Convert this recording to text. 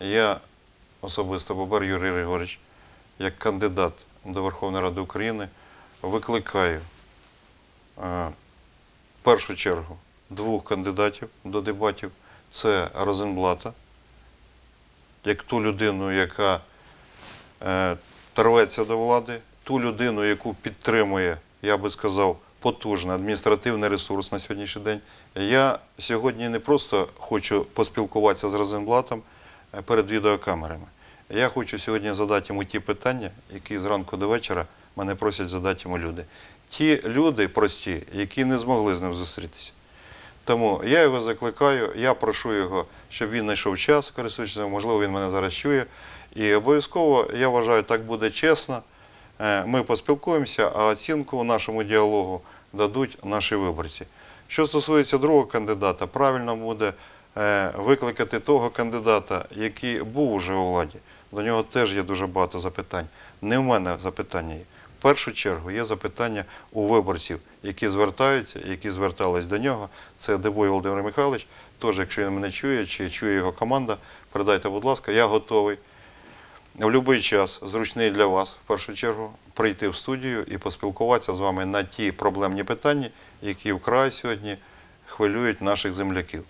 Я особисто Бобер Юрій Григорович, як кандидат до Верховної Ради України, викликаю е, в першу чергу двох кандидатів до дебатів. Це Розенблата, як ту людину, яка е, рветься до влади, ту людину, яку підтримує, я би сказав, потужний адміністративний ресурс на сьогоднішній день. Я сьогодні не просто хочу поспілкуватися з Розенблатом перед відеокамерами. Я хочу сьогодні задати йому ті питання, які зранку до вечора мене просять задати йому люди. Ті люди прості, які не змогли з ним зустрітися. Тому я його закликаю, я прошу його, щоб він знайшов час, користуючись, можливо, він мене зараз чує. І обов'язково, я вважаю, так буде чесно. Е, Ми поспілкуємося, а оцінку нашому діалогу дадуть наші виборці. Що стосується другого кандидата, правильно буде е, викликати того кандидата, який був уже у владі. До нього теж є дуже багато запитань. Не в мене запитання є. В першу чергу є запитання у виборців, які звертаються, які звертались до нього. Це Дебой Володимир Михайлович. Тож, якщо він мене чує, чи чує його команда, передайте, будь ласка, я готовий в будь-який час, зручний для вас, в першу чергу, прийти в студію і поспілкуватися з вами на ті проблемні питання, які вкрай сьогодні хвилюють наших земляків.